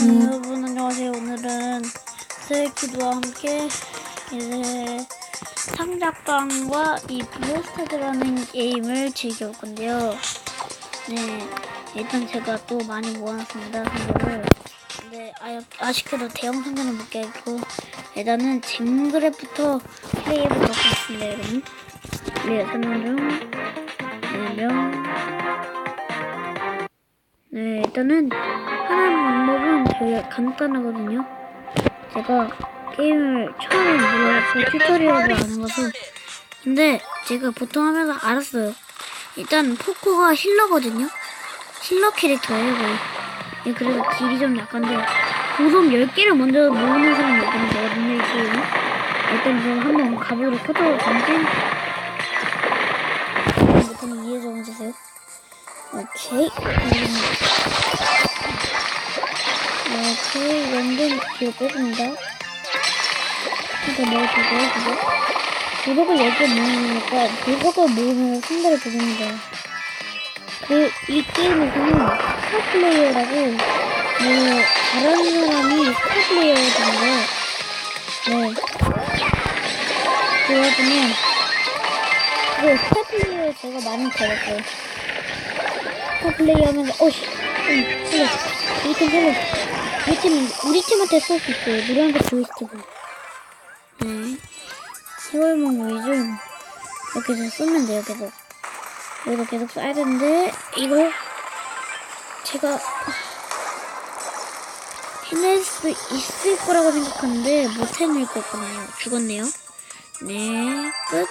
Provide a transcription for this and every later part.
음, 여러분 안녕하세요. 오늘은 스웨키드와 함께 이제 상작방과 이 블루스타드라는 게임을 즐겨올 건데요. 네, 일단 제가 또 많이 모아놨습니다. 상자를. 근데 아, 아쉽게도 대형 상자는 못 깨고 일단은 징그랩부터 플레이해보도록 하겠습니다, 여러분. 네, 설명 중. 네, 명. 네, 일단은 되게 간단하거든요. 제가 게임을 처음에 몰라서 튜토리얼도 안 해봐서 근데 제가 보통 하면서 알았어요. 일단 포코가 힐러거든요. 힐러 캐릭터예요, 거의. 예, 그래서 딜이 좀 약한데 보석 10개를 먼저 모으는 사람이 있거든요, 저거든요, 이 게임은. 일단 그럼 한번 가보도록 하도록 잠깐 일단 이해 좀 해주세요. 오케이. 음. 이렇게 연금 뒤에 빼줍니다. 이거 넣어주고, 그죠? 보석을 10개 모으니까 보석을 모으면 상대를 부릅니다. 그, 이 게임에서는 스타 플레이어라고, 뭐, 잘하는 사람이 스타 플레이어거든요. 네. 그러더니, 그 스타 플레이어 제가 많이 배웠어요. 스타 플레이 하면서, 어씨, 응, 살려. 우리 팀 살려. 우리 팀, 우리 팀한테 쏠수 있어요. 노란색 조이스틱을. 네. 세월몽 위좀 이렇게 해서 쏘면 돼요, 계속. 여기도 계속 쏴야 되는데, 이걸 제가 해낼 수 있을 거라고 생각하는데, 못 해낼 거거든요. 죽었네요. 네, 끝.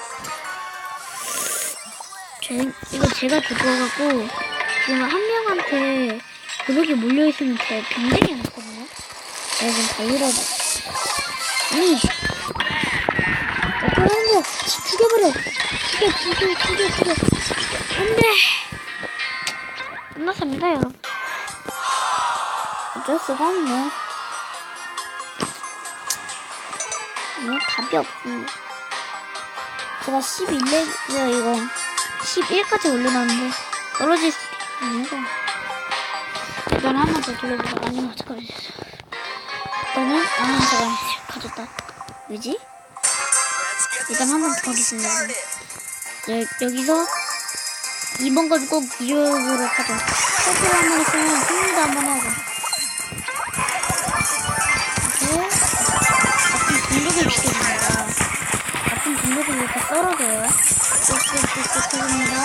제, 이거 제가 죽어갖고, 지금 한 명한테 도둑이 몰려있으면 제 굉장히 많 내가 지금 달리라고. 아니, 어쩌라는 거 죽여버려. 죽여, 죽여, 죽여, 죽여. 안 돼. 끝났습니다, 여러분. 어쩔 수가 없네. 뭐, 답이 없습니다. 제가 11레벨, 이거, 11까지 올려놨는데, 떨어질 수 있습니다. 일단 한번 더 돌려보자. 아니면 잠깐만. 일단은, 아, 잠깐만. 가졌다. 왜지? 일단 한번더 하겠습니다. 그럼. 여, 여기서 2번 건 꼭 이어보도록 하죠. 커플 한번 했으면 승리도 한번 하고. 이렇게 같은 동력을 지켜줍니다. 같은 동력을 이렇게 썰어줘요. 뚝뚝뚝뚝 해줍니다.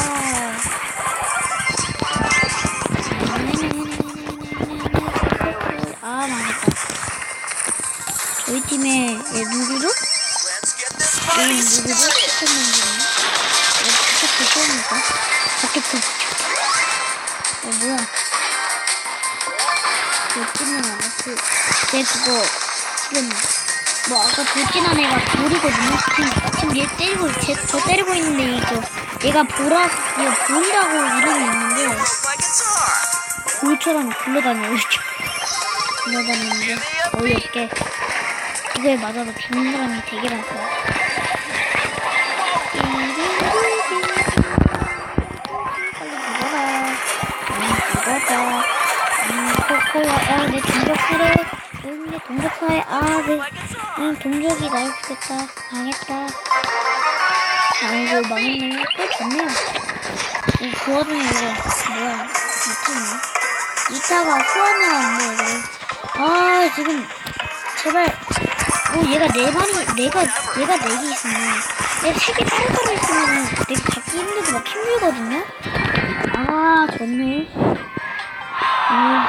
얘 누구죠? 얘 누구죠? 스탠맨이네. 얘 자켓 처음이니까. 자켓 그. 어 뭐야? 안 했지. 걔 그거 지금 뭐 아까 돌진한 애가 돌이거든요. 지금 지금 얘 때리고 쟤, 저 때리고 있는데 이거 얘가 보라 얘 보이라고 이름이 있는데 돌처럼 굴러다녀요 굴러다니는데 어이없게 그거에 맞아서 죽는 사람이 되게 많고요 아 내 동력 사래 내 동력 사래 아내 음, 동력이 날 죽겠다 망했다 아이고 망했네 또 좋네요 이, 그 와중에 이거 뭐야 미쳤네 이따가 후원을 하는데 그래. 아 지금 제발 어 얘가 네 마리 내가 얘가 네 개 있으면 얘가 세개 따로따로 있으면 내가 잡기 힘들고 막 힘들거든요? 아 좋네. 아,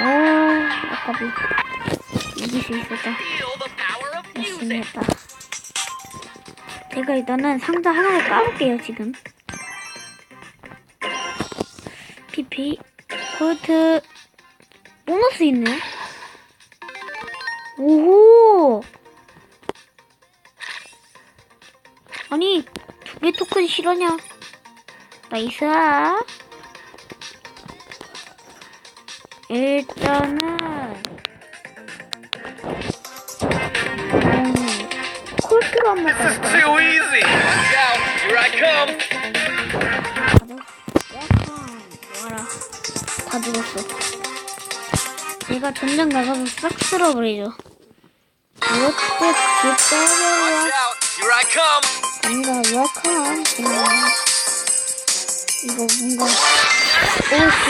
아 아까비 이길 수 있었다. 열심히 했다. 제가 일단은 상자 하나를 까볼게요 지금. PP 콜트 보너스 있네. 오호. 아니 두 개 토큰 실화냐? 나이스. 일단은 음, 콜트로 한번 This is 가볼까요? too easy. Watch out. Here I come. 가자. 뭐라 다 죽었어. 얘가 점점 나가서 싹 쓸어버리죠. I come! 뭔가 약한 그냥 이거 뭔가 오씨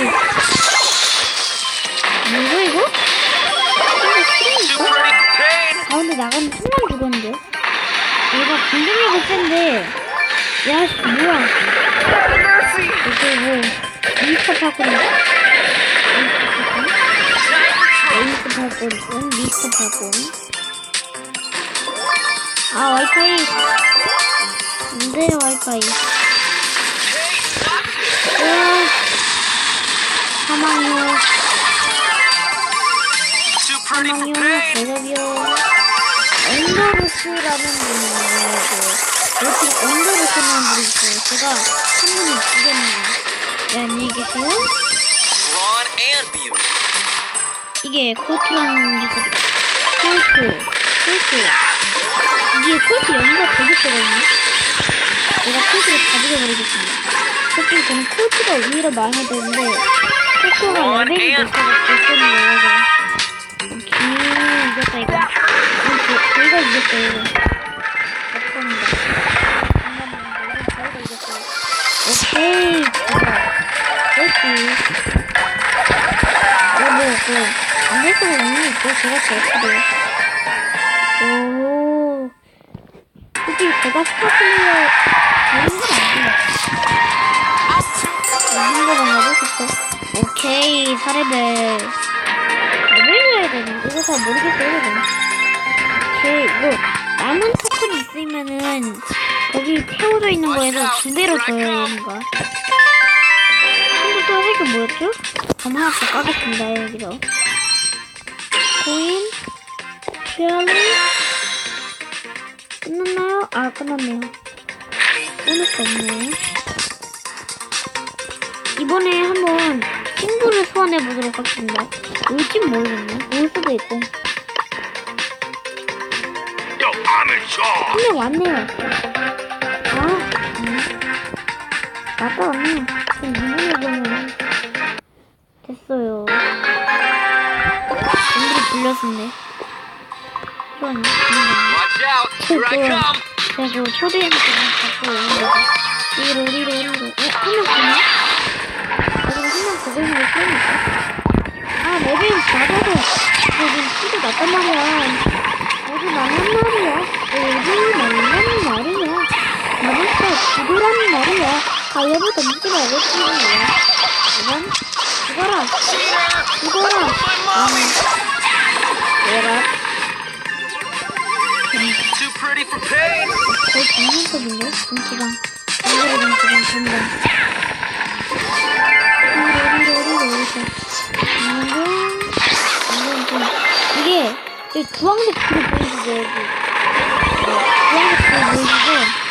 뭐고 이거? pain! 가운데 나가면 순간 죽었는데 얘가 공격력이 센데 야씨 뭐야! 이게 뭐 미스터 파콘인가? Trouble! 미스터 파콘 아 와이파이 안 돼 와이파이 Hey, stop! 으 사망이요 사망이요! 대접이요 언더루스라는 분이에요 그 이렇게 언더루스라는 분이 있어요 제가 한 분을 죽였네요 네 안녕히 계세요. 이게 코트라는 게 콜트 콜트 이게 콜트 연기가 되게 세거든요. 내가 콜트를 다 죽여버리겠습니다. 솔직히 저는 콜트가 오히려 마음에 드는데 콜트가 레벨이 높아서 거예요 오케이 이겼다 이거 이거 저- 저희가 이겼어요. 이거? 감사합니다 잠깐만요 이건 저희가 이겼어요. 오케이 좋아. 그렇 안될 수가 없는 있고, 제가 제일 크대요. 오. 솔직히 제가 스타플레이어 되는 건 아니에요. 있는 거만 하고 싶어. 오케이, 4레벨. 레벨 해야 되나? 이거 잘 모르겠어요, 이거. 오케이, 이거, 남은 토큰이 있으면은, 거기 태워져 있는 거에서 두 배로 더 해야 되는 거야. 근데 또할게 뭐였죠? 그럼 하나 더 까겠습니다, 여기서. 코인, 피알리, 끝났나요? 아, 끝났네요. 끊을 수 없네요. 이번에 한번 친구를 소환해 보도록 하겠습니다. 올진 모르겠네. 올 수도 있고. 명 왔네요. 아, 음. 맞다, 왔네요. 그 Here I come! 제가 그 초대해서 갖고 오는 거죠. 이리로, 이리로, 이리로. 어, 한명 보네? 여기가 한명 있는 거 처음이다. 아, 레벨 낮아서 지금 키도 낮단 말이야. 어디 말란 말이야. 어디 말란 말이야. 나부터 죽으라는 말이야. 가위바위보 던지지 말고 거야. 이건 죽어라. 죽어라. 아, 얘라. Too pretty for pain! 거의 장난감인데? 김치랑. 오늘의 김치랑 된다. 오리로,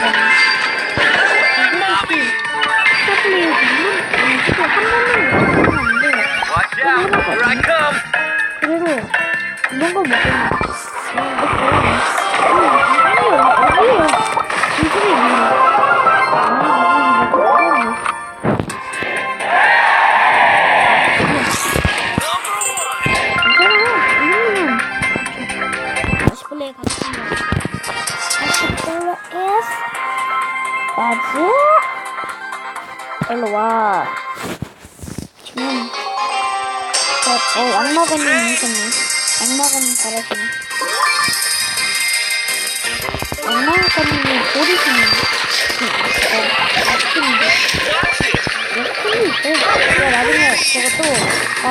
세개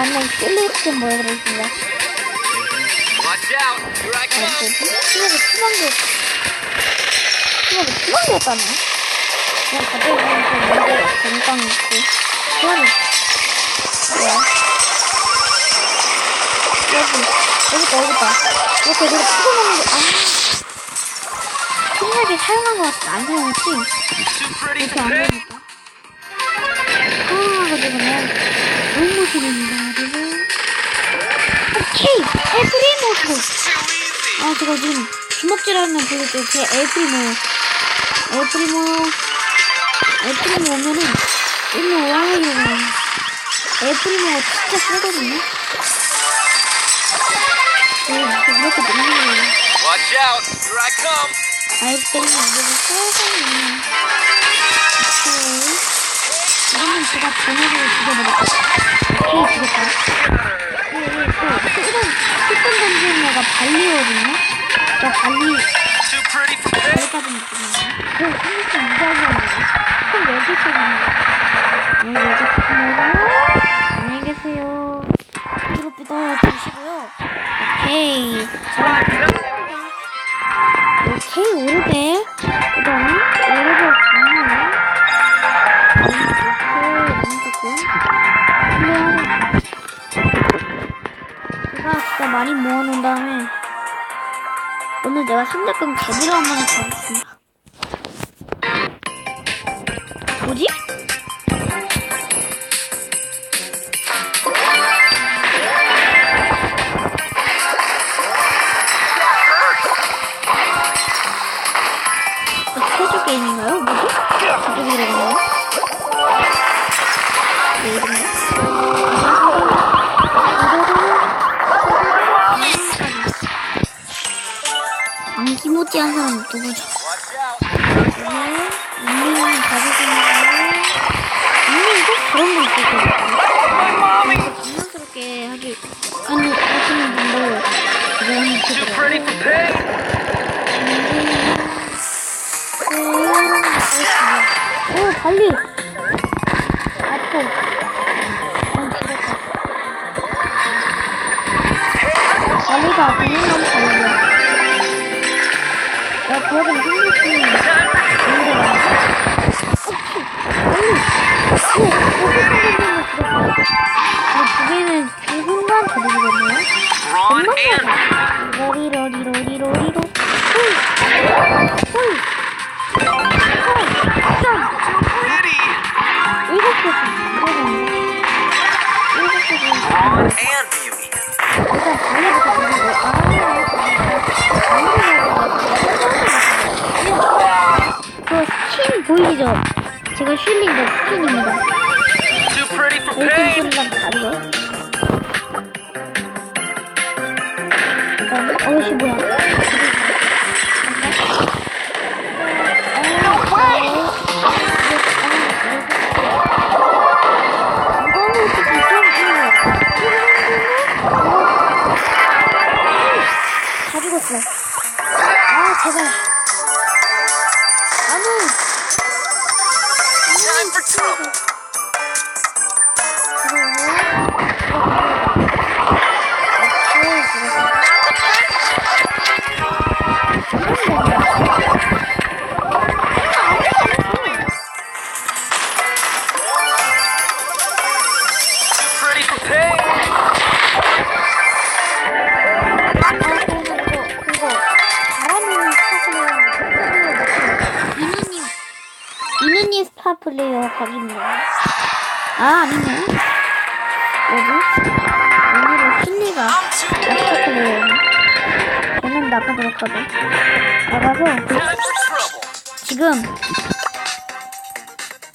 실리콘 뭐라 그러겠습니다. Watch out. Here I 아, come. 뭐지? 수목이 투명도, 수목이 투명도였다네. 그냥 갑자기 보니까 뭔데 건강 있고. 수원이, 뭐야? 여기, 여기 있다, 여기 있다. 이렇게 이렇게 풀어놓는 게, 아. 신나게 사용한 것 같아. 안 사용했지? 이렇게 안. 되니까. 재밌다. 그리고 오케이, easy. 아, 제가 지금 주먹질하는 보였죠. 제 에브리모, 에브리모, 에브리모 오면은 일로 와요. 에브리모가 진짜 세거든요. 네, 이렇게 되는 거예요. Watch out. Here I come. 아이템이 이제는 세상이네. 이러면 제가 번호를 죽여버릴게요. 내가 상대편 제대로 한번 해보겠습니다. 안기 是你们的 각입니다. 아, 아니네. 뭐지? 오늘은 스타 플레이어. 걔는 하죠. 나가서. 지금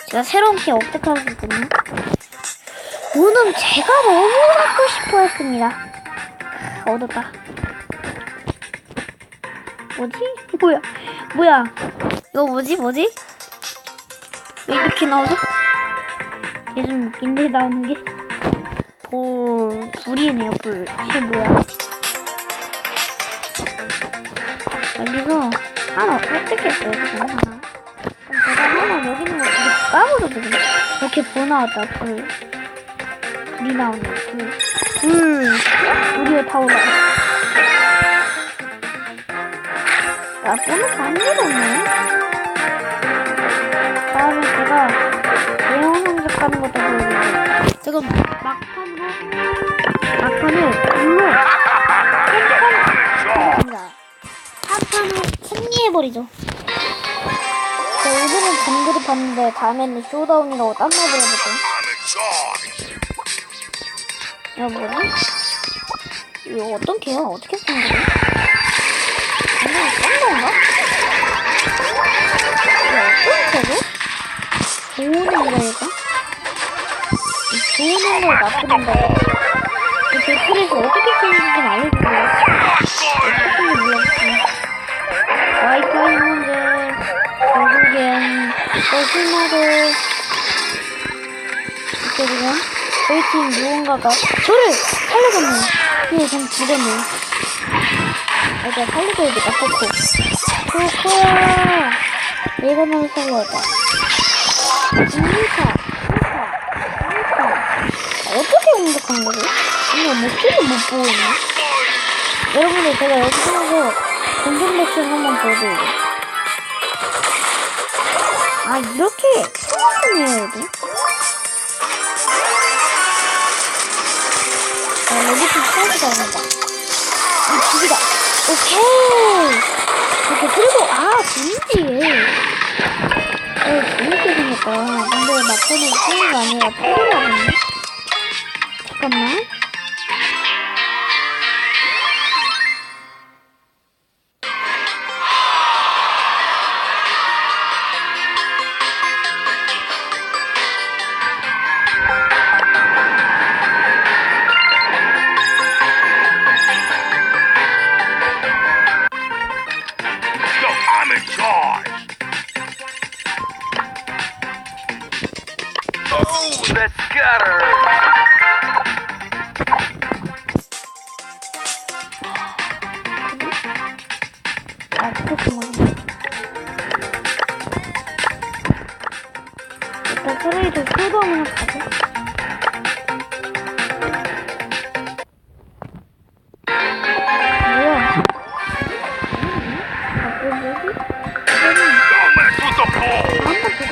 제가 새로운 키 업데이트하고 있거든요. 오늘 제가 너무 갖고 싶어 했습니다. 얻었다. 뭐지? 뭐야? 뭐야? 이거 뭐지? 뭐지? 왜 이렇게 나오죠? 요즘 웃긴데 나오는 게 오, 불이네요, 불. 이게 뭐야? 여기서 하나 어떻게 써요, 하나? 그럼 제가 하나 여기 있는 거 이렇게 까버려 되겠네. 이렇게 불 나왔다, 불. 불이 나오네, 불. 불. 불이 타올라. 아, 보너스 안 내렸네. 다음에 제가 내용 성적하는 것도 보여드릴게요. 지금 막판으로 막판을 불로 한판 한판으로 승리해버리죠. 자, 오늘은 정글을 봤는데 다음에는 쇼다운이라고 딴 말을 해볼게요. 야 뭐지? 이거 어떤 개야? 어떻게 쓰는 거야? 이거 딴 건가? 좋은 건가? 좋은 걸 나쁜? 이 댓글에서 어떻게 쓰는지 좀 알려주세요. 어떻게 몰랐어. 와이파이 문제, 결국엔 거짓말을 이렇게 지금 저희 팀 누군가가 저를 살려줬네. 예, 전 죽었네. 일단 살려줘야겠다, 코코. 코코야! 내가 널 살려야겠 진짜, 진짜. 어떻게 공격한 거지? 이거 목소리 못 보고 있네. 여러분들 제가 여기 하면서 공격 레슨 한번 보여드릴게요. 아, 이렇게 해야 돼? 아, 여기 좀 사이즈가 나온다. 아, 죽이다. 오케이! 근데 막판에 쓰는 거 아니라 뿌리라고 잠깐만.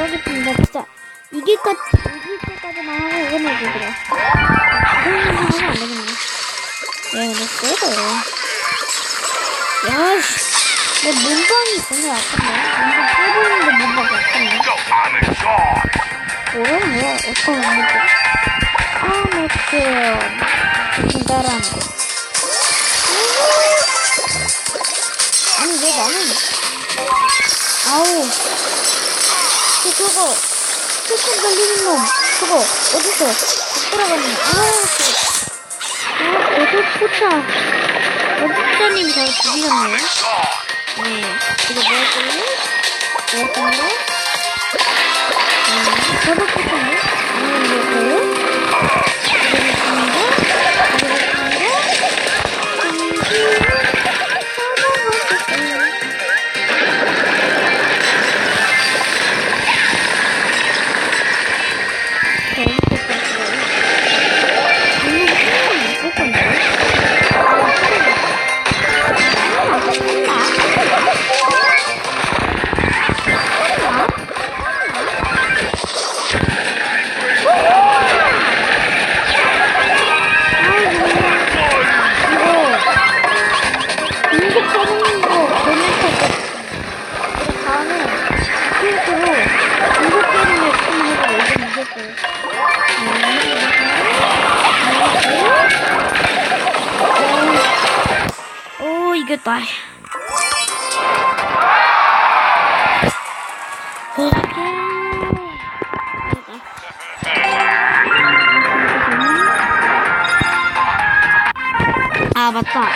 가겠습니다, 진짜. 이길까, 이길 때까지만 하고 끝내주기로. 그러면 하면 안 되겠네. 야, 근데 세다. 야, 씨. 내 문방이 아픈데? 문방 빼보는데 문방 I'm in charge. 뭐야, 뭐야, 어떤 문제? 아, 맥주. 기다란 거. 아니, 왜 나는. 아우. 저, 저거. 스킨 걸리는 놈. 저거, 어딨어? 돌아가는 놈. 아, 저거. 아, 어디 포차. 어디자님 잘 죽이셨네요. 네. 이거 뭐였길래? 뭐였던가? 음, 저도 포차인데? 아 맞다.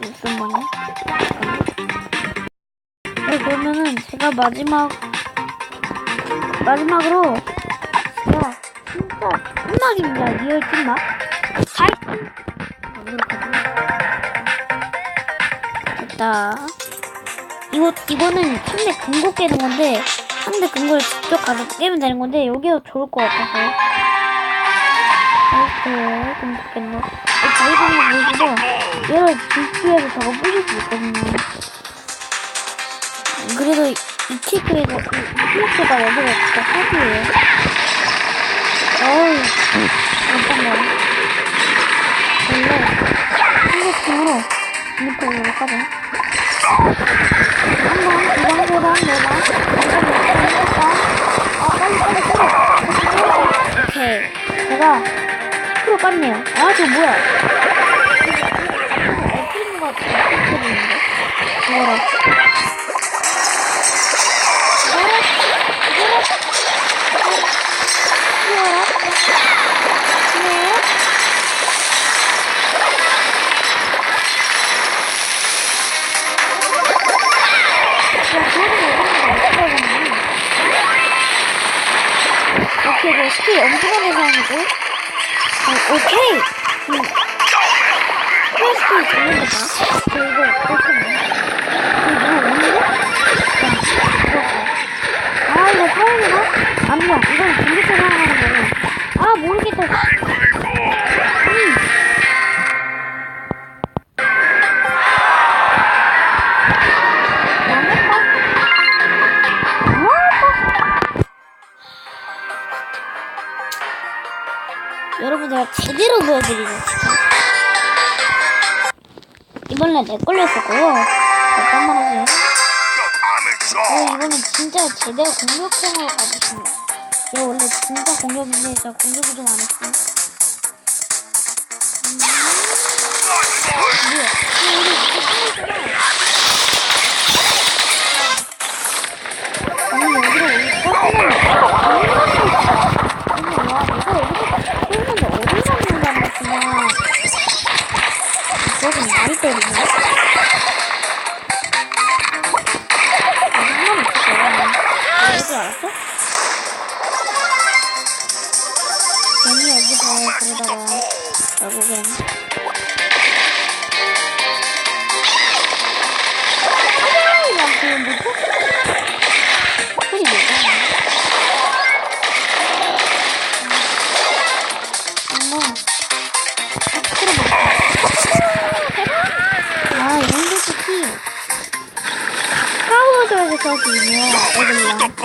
무슨 말이야? 자 마지막 마지막으로 야 진짜 찐막입니다. 리얼 찐막 파이팅 됐다. 이거 이거는 상대 금고 깨는 건데 상대 금고를 직접 가서 깨면 되는 건데 여기가 좋을 것 같아서. 이렇게 금고 깼네. 자기 방금 보여주고 얘를 불피해서 저거 부실 수 있거든요. 그래도 이 치크에서 이 치크가 여기가 진짜 사기예요. 잠깐만. 원래 한국팀으로 유니폼으로 하자. 한 번, 두 번, 세 번, 네 번, 다섯 번, 아, 빨리, 빨리, 빨리. 오케이. 제가 10% 깠네요. 아, 저 뭐야? 애플인 것 같아. 애플인 그 엄청 많이 사용하고. 어, 오케이! 음. 스킬 잡는 거다. 저 이거 어떻게 제대로 공격형으로 가보십니다 이거 원래 진짜 공격인데 제가 공격을 좀안 했어요 음, 뭐야 이거 아니 여기로 올까? 아니 와 내가 여기서 쏘는데 어디 갔는단 말이야 저건 많이 때리네 여기 알았어? 괜히 여기서 그러다가 결국엔. 아, 이런 게. 까워줘야 될것 같거든요, 애들랑.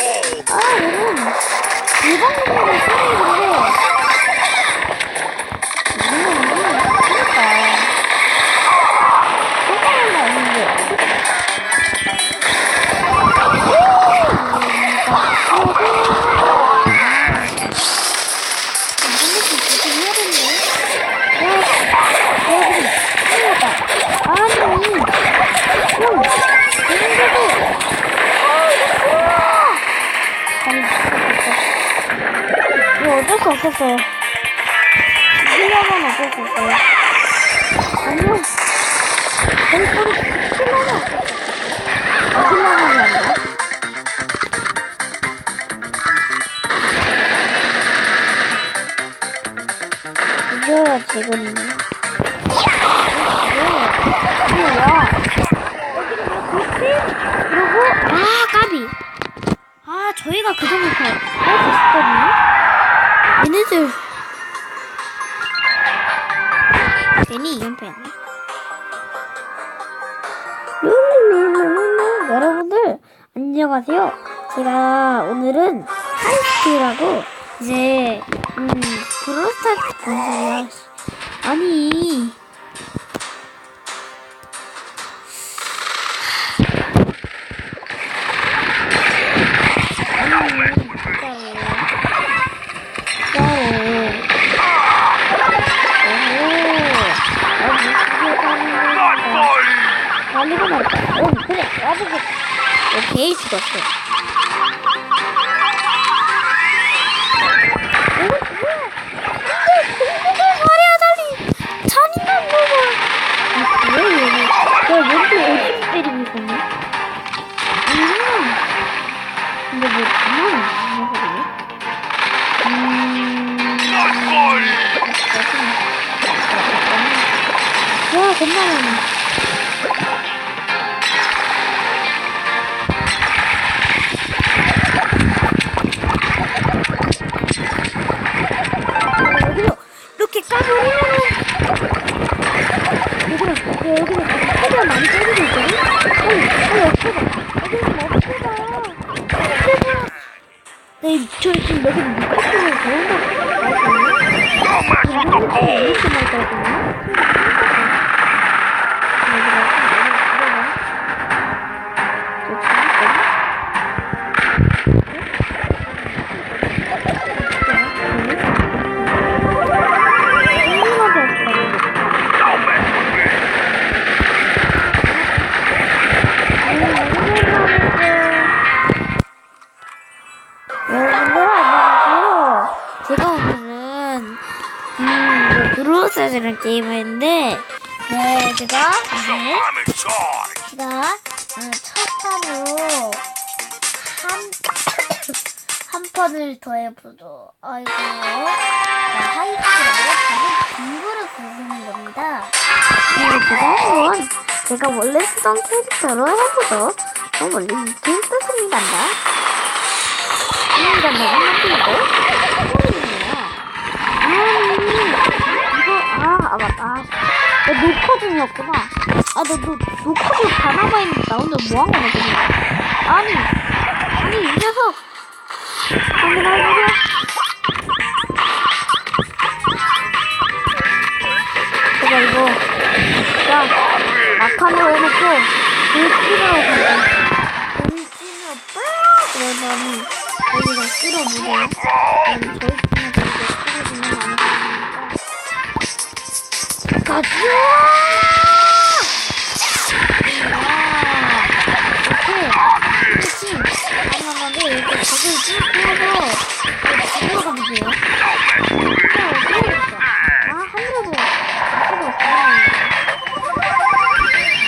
어쩔 수 없어요. 아니요. 수 없어요. 이기려면 안 돼. 이겨야 되거든 룰루루루루 여러분들 안녕하세요. 제가 오늘은 하이스트라고 이제 음 본소리야. 아니 아니 말까 어 그래 나보고. 오케이 죽었어 어 네 제가. 제가 어, 첫 판으로 한, 한 판을 더 해보죠. 아이고, 하이트라고 다시 빙고를 부르는 겁니다. 그리고 제가 한번 제가 원래 쓰던 캐릭터로 해보죠. 어, 원래 이 캐릭터 승리한다. 승리한다고 하시고, 나 녹화 중이었구나. 아, 나 녹, 녹화 중 바나마 있는데 나 오늘 뭐한 거냐, 지금. 아니, 아니, 이 녀석. 확인하세요. 제가 이거, 자, 막판으로 해놓고, 돌진으로 가자. 돌진으로 빡! 그러더니, 여기가 끌어보세요. 저희 가자! 가능한데, 이렇게 적을 찔러서, 집으로 가면 돼요. 아.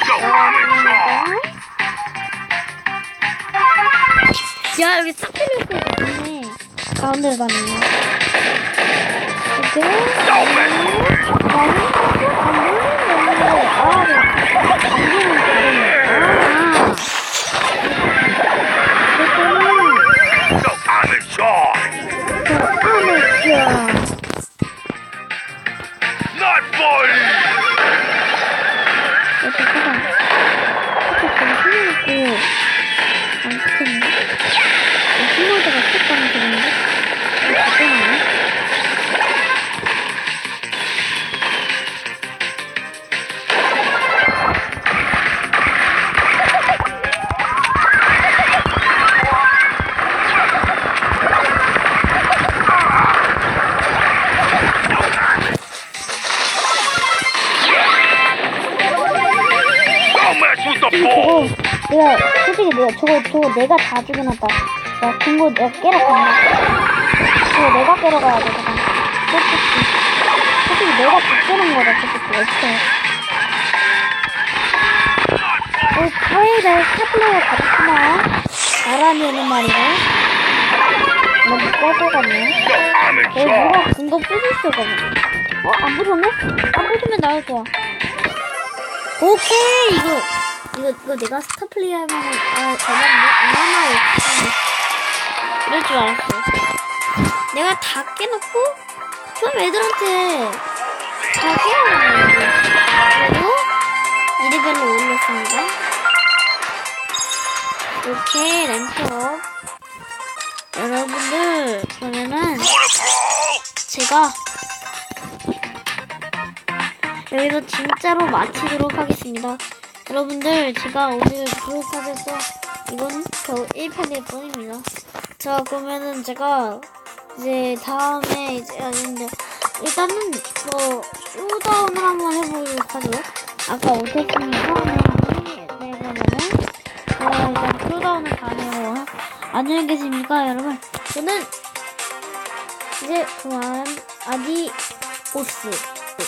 So I'm inside. 야, 여기 스피리스 있네. 가운데로 가네요. 이렇게. 哎呀妈呀哎 내가 다 죽여놨다. 야 금고 내가 깨러 간다. 저거 내가 깨러 가야 돼. 저거. 솔직히 솔직히 내가 다 깨는 거다. 솔직히 어떻게? 어, 저희 내 스타플레이어 가졌구나. 나란히는 말이야. 너무 꺼져 갔네. So I'm 어. 누가 금고 부술 수가 없네. 어, 안 부셨네? 안 부수면 나을 거야. 오케이, 이거, 이거, 이거 내가 스타 플레이 하면, 아, 잘맞네. 아마, 이럴 줄 알았어. 내가 다 깨놓고, 그럼 애들한테 다 깨어나는 그리고, 이리벨로 올렸습니다. 오케이, 랜턴. 여러분들, 그러면은? 제가 여기서 진짜로 마치도록 하겠습니다. 여러분들 제가 오늘 브로스에서 이건 겨우 1편일 뿐입니다. 자 그러면은 제가 이제 다음에 이제 아닌데 일단은 뭐 쇼다운을 한번 해보도록 하죠. 아까 처음에 네 그러면은 어 일단 쇼다운을 가네요. 안녕히 계십니까 여러분? 저는 이제 그만 아디 오스